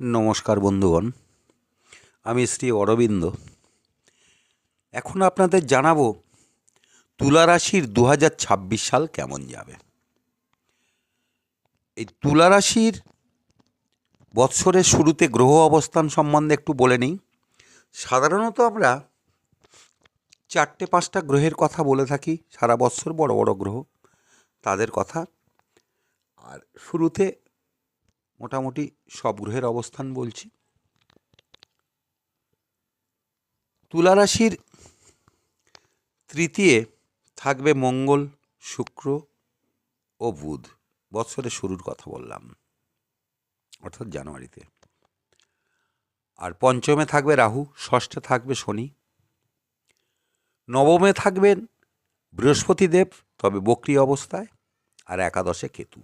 নমস্কার বন্ধুগণ, আমি শ্রী অরবিন্দ। এখন আপনাদের জানাব তুলা রাশির দু হাজার ছাব্বিশ সাল কেমন যাবে। এই তুলা রাশির বৎসরের শুরুতে গ্রহ অবস্থান সম্বন্ধে একটু বলে নিই। সাধারণত আমরা চারটে পাঁচটা গ্রহের কথা বলে থাকি, সারা বৎসর বড় বড় গ্রহ, তাদের কথা। আর শুরুতে মোটামুটি সব গ্রহের অবস্থান বলছি। তুলা রাশির তৃতীয় থাকবে মঙ্গল, শুক্র ও বুধ। বৎসরের শুরুর কথা বললাম, অর্থাৎ জানুয়ারিতে। আর পঞ্চমে থাকবে রাহু, ষষ্ঠে থাকবে শনি। নবমে থাকবেন বৃহস্পতিদেব, তবে বক্রি অবস্থায়, আর একাদশে কেতু।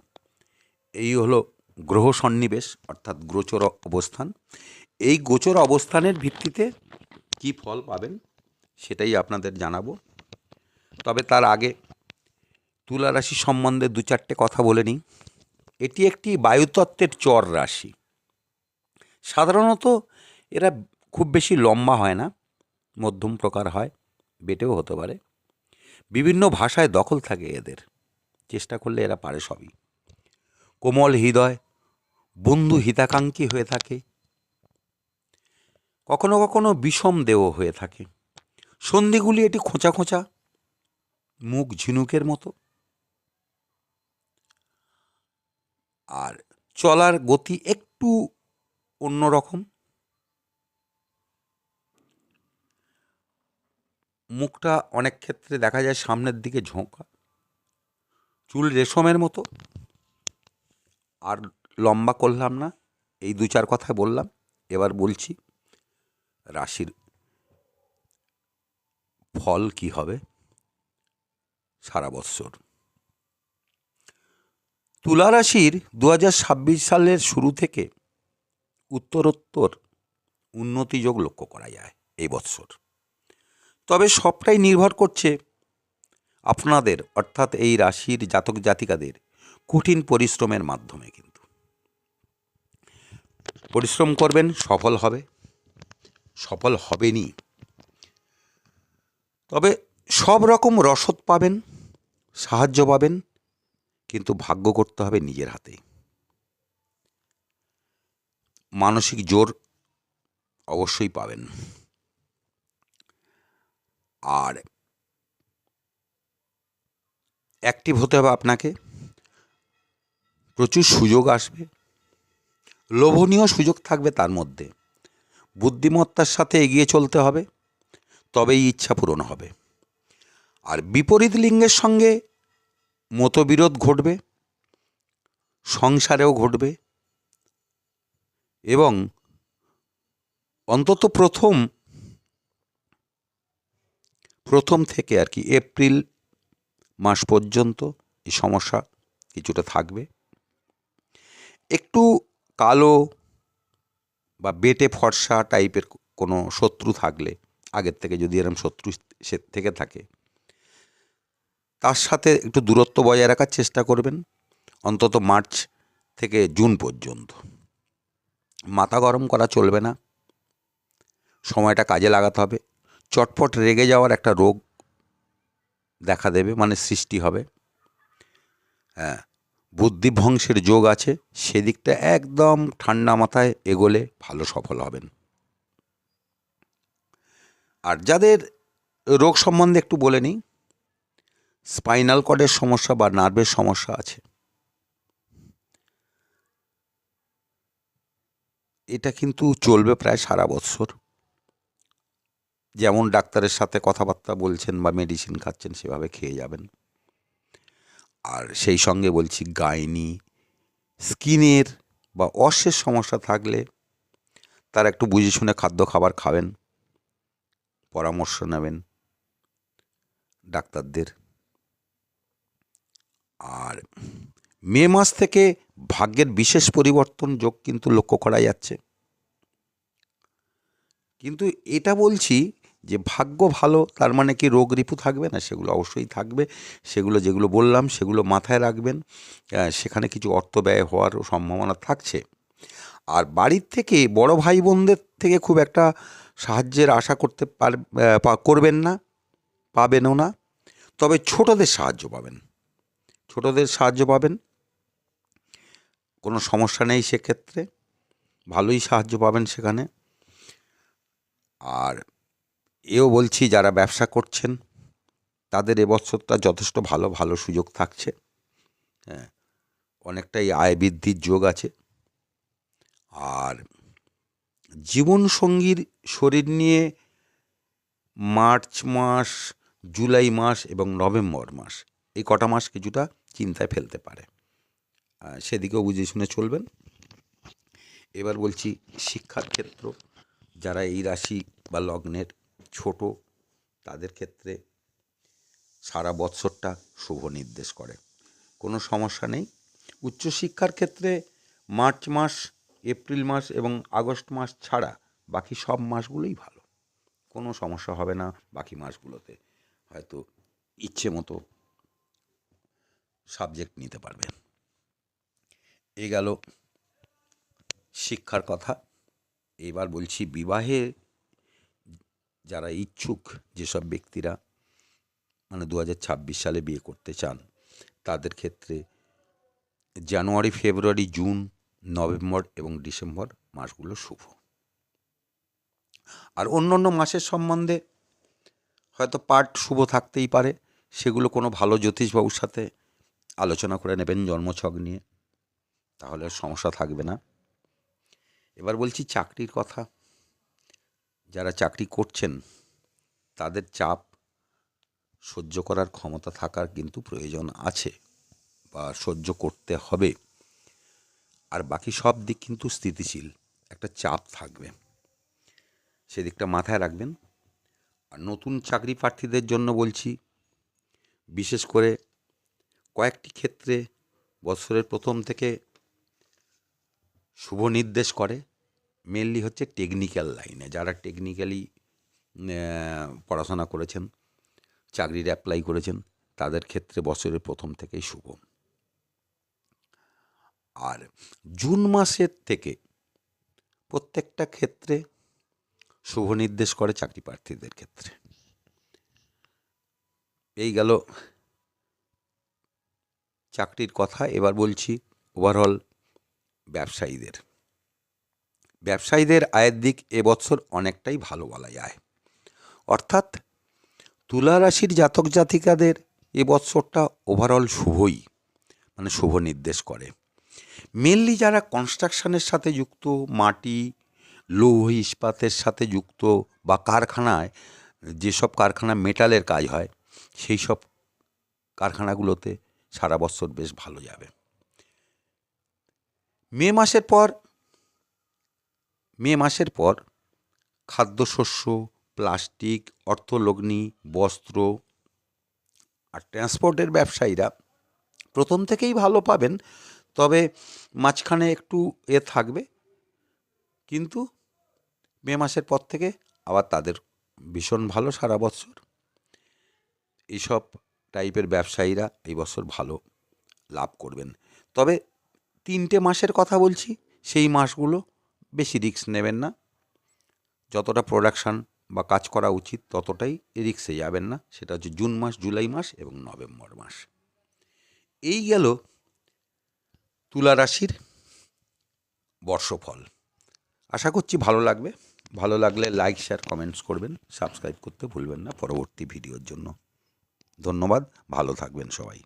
এই হলো গ্রহ সন্নিবেশ অর্থাৎ গোচর অবস্থান। এই গোচর অবস্থানের ভিত্তিতে কি ফল পাবেন সেটাই আপনাদের জানাব। তবে তার আগে তুলা রাশি সম্বন্ধে দু চারটে কথা বলে নিই। এটি একটি বায়ুতত্ত্বের চর রাশি। সাধারণত এরা খুব বেশি লম্বা হয় না, মধ্যম প্রকার হয়, বেটেও হতে পারে। বিভিন্ন ভাষায় দখল থাকে এদের। চেষ্টা করলে এরা পারে সবই। কোমল হৃদয় বন্ধু হিতাকাঙ্ক্ষী হয়ে থাকে। কখনো কখনো বিষম দেহ হয়ে থাকে। সন্ধিগুলি এটি খোঁচা খোঁচা, মুখ ঝিনুকের মতো। আর চলার গতি একটু অন্যরকম। মুখটা অনেক ক্ষেত্রে দেখা যায় সামনের দিকে ঝোঁকা। চুল রেশমের মতো। আর লম্বা করলাম না, এই দু চার কথা বললাম, এবার বলছি, রাশির ফল কি হবে সারা বৎসর? তুলা রাশির দু হাজার ছাব্বিশ সালের শুরু থেকে উত্তরোত্তর উন্নতিযোগ লক্ষ্য করা যায় এই বৎসর। তবে সবটাই নির্ভর করছে আপনাদের, অর্থাৎ এই রাশির জাতক জাতিকাদের কঠিন পরিশ্রমের মাধ্যমে কিন্তু। পরিশ্রম করবেন, সফল হবে। সফল হবেনই। তবে সব রকম রসদ পাবেন, সাহায্য পাবেন, কিন্তু ভাগ্য করতে হবে নিজের হাতে। মানসিক জোর অবশ্যই পাবেন। আর অ্যাক্টিভ হতে হবে আপনাকে। প্রচুর সুযোগ আসবে। লোভনীয় সুযোগ থাকবে তার মধ্যে। বুদ্ধিমত্তার সাথে এগিয়ে চলতে হবে, তবেই ইচ্ছা পূরণ হবে। আর বিপরীত লিঙ্গের সঙ্গে মতবিরোধ ঘটবে, সংসারেও ঘটবে এবং অন্তত প্রথম প্রথম থেকে আর কি এপ্রিল মাস পর্যন্ত এই সমস্যা কিছুটা থাকবে। একটু কালো বা বেটে ফর্সা টাইপের কোনো শত্রু থাকলে, আগের থেকে যদি এরম শত্রু সে থেকে থাকে, তার সাথে একটু দূরত্ব বজায় রাখার চেষ্টা করবেন, অন্তত মার্চ থেকে জুন পর্যন্ত। মাথা গরম করা চলবে না, সময়টা কাজে লাগাতে হবে, চটপট রেগে যাওয়ার একটা রোগ দেখা দেবে মানে সৃষ্টি হবে। হ্যাঁ বুদ্ধিভ্রংশের যোগ আছে, সেদিকটা একদম ঠান্ডা মাথায় এগোলে ভালো সফল হবেন। আর যাদের রোগ সম্বন্ধে একটু বলে নিই, স্পাইনাল কর্ডের সমস্যা বা নার্ভের সমস্যা আছে। এটা কিন্তু চলবে প্রায় সারা বৎসর যেমন ডাক্তারের সাথে কথাবার্তা বলছেন বা মেডিসিন খাচ্ছেন, সেভাবে খেয়ে যাবেন। আর সেই সঙ্গে বলছি গাইনি, স্কিনের বা অশ্বের সমস্যা থাকলে তার একটু বুঝে শুনে খাদ্য খাবার খাবেন, পরামর্শ নেবেন ডাক্তারদের। আর মে মাস থেকে ভাগ্যের বিশেষ পরিবর্তন যোগ কিন্তু লক্ষ্য করা যাচ্ছে। কিন্তু এটা বলছি যে ভাগ্য ভালো, তার মানে কি রোগ রিপু থাকবে? না, সেগুলো অবশ্যই থাকবে। সেগুলো যেগুলো বললাম, সেগুলো মাথায় রাখবেন। সেখানে কিছু অর্থ ব্যয় হওয়ারও সম্ভাবনা থাকছে। আর বাড়ির থেকে বড় ভাই বোনদের থেকে খুব একটা সাহায্যের আশা করতে পার করবেন না, পাবেনও না। তবে ছোটদের সাহায্য পাবেন। ছোটদের সাহায্য পাবেন। কোনো সমস্যা নেই সেক্ষেত্রে। ভালোই সাহায্য পাবেন সেখানে। আর এও বলছি, যারা ব্যবসা করছেন, তাদের এবছরটা যথেষ্ট ভালো ভালো সুযোগ থাকছে। হ্যাঁ অনেকটাই আয় বৃদ্ধির যোগ আছে। আর জীবনসঙ্গীর শরীর নিয়ে মার্চ মাস, জুলাই মাস এবং নভেম্বর মাস, এই কটা মাস কিছুটা চিন্তায় ফেলতে পারে। সেদিকেও বুঝে শুনে চলবেন। এবার বলছি, শিক্ষার ক্ষেত্র, যারা এই রাশি বা লগ্নের ছোট, তাদের ক্ষেত্রে সারা বৎসরটা শুভ নির্দেশ করে। কোনো সমস্যা নেই। উচ্চশিক্ষার ক্ষেত্রে মার্চ মাস, এপ্রিল মাস এবং আগস্ট মাস ছাড়া বাকি সব মাসগুলোই ভালো। কোনো সমস্যা হবে না বাকি মাসগুলোতে। হয়তো ইচ্ছে মতো সাবজেক্ট নিতে পারবেন এ গেল শিক্ষার কথা। এবার বলছি বিবাহে যারা ইচ্ছুক যেসব ব্যক্তিরা মানে দু হাজার ছাব্বিশ সালে বিয়ে করতে চান, তাদের ক্ষেত্রে জানুয়ারি, ফেব্রুয়ারি, জুন, নভেম্বর এবং ডিসেম্বর মাসগুলো শুভ। আর অন্য অন্য মাসের সম্বন্ধে হয়তো পার্ট শুভ থাকতেই পারে, সেগুলো কোনো ভালো জ্যোতিষবাবুর সাথে আলোচনা করে নেবেন জন্মছক নিয়ে, তাহলে সমস্যা থাকবে না। এবার বলছি চাকরির কথা। যারা চাকরি করছেন, তাদের চাপ সহ্য করার ক্ষমতা থাকার কিন্তু প্রয়োজন আছে বা সহ্য করতে হবে। আর বাকি সব দিক কিন্তু স্থিতিশীল, একটা চাপ থাকবে। সেদিকটা মাথায় রাখবেন। আর নতুন চাকরি প্রার্থীদের জন্য বলছি, বিশেষ করে কয়েকটি ক্ষেত্রে বছরের প্রথম থেকে শুভ নির্দেশ করে। মেনলি হচ্ছে টেকনিক্যাল লাইনে যারা টেকনিক্যালি পড়াশোনা করেছেন, চাকরির অ্যাপ্লাই করেছেন, তাদের ক্ষেত্রে বছরের প্রথম থেকেই শুভ। আর জুন মাসের থেকে প্রত্যেকটা ক্ষেত্রে শুভ নির্দেশ করে চাকরি প্রার্থীদের ক্ষেত্রে। এই গেল চাকরির কথা। এবার বলছি ওভারঅল ব্যবসায়ীদের। ব্যবসায়ীদের আয়ের দিক এবছর অনেকটাই ভালো বলা যায়। অর্থাৎ তুলা রাশির জাতক জাতিকাদের এ বৎসরটা ওভারঅল শুভই মানে শুভ নির্দেশ করে। মেনলি যারা কনস্ট্রাকশনের সাথে যুক্ত, মাটি, লৌহ ইস্পাতের সাথে যুক্ত বা কারখানায়, যেসব কারখানা মেটালের কাজ হয়, সেই সব কারখানাগুলোতে সারা বছর বেশ ভালো যাবে। মে মাসের পর মে মাসের পর খাদ্যশস্য, প্লাস্টিক, অর্থলগ্নি, বস্ত্র আর ট্রান্সপোর্টের ব্যবসায়ীরা প্রথম থেকেই ভালো পাবেন, তবে মাঝখানে একটু এ থাকবে। কিন্তু মে মাসের পর থেকে আবার তাদের ভীষণ ভালো সারা বছর। এইসব টাইপের ব্যবসায়ীরা এই বছর ভালো লাভ করবেন। তবে তিনটে মাসের কথা বলছি, সেই মাসগুলো বেশি রিস্ক নেবেন না। যতটা প্রোডাকশান বা কাজ করা উচিত ততটাই রিক্সে যাবেন না। সেটা হচ্ছে জুন মাস, জুলাই মাস এবং নভেম্বর মাস। এই গেল তুলা রাশির বর্ষফল। আশা করছি ভালো লাগবে। ভালো লাগলে লাইক শেয়ার কমেন্টস করবেন। সাবস্ক্রাইব করতে ভুলবেন না পরবর্তী ভিডিওর জন্য। ধন্যবাদ। ভালো থাকবেন সবাই।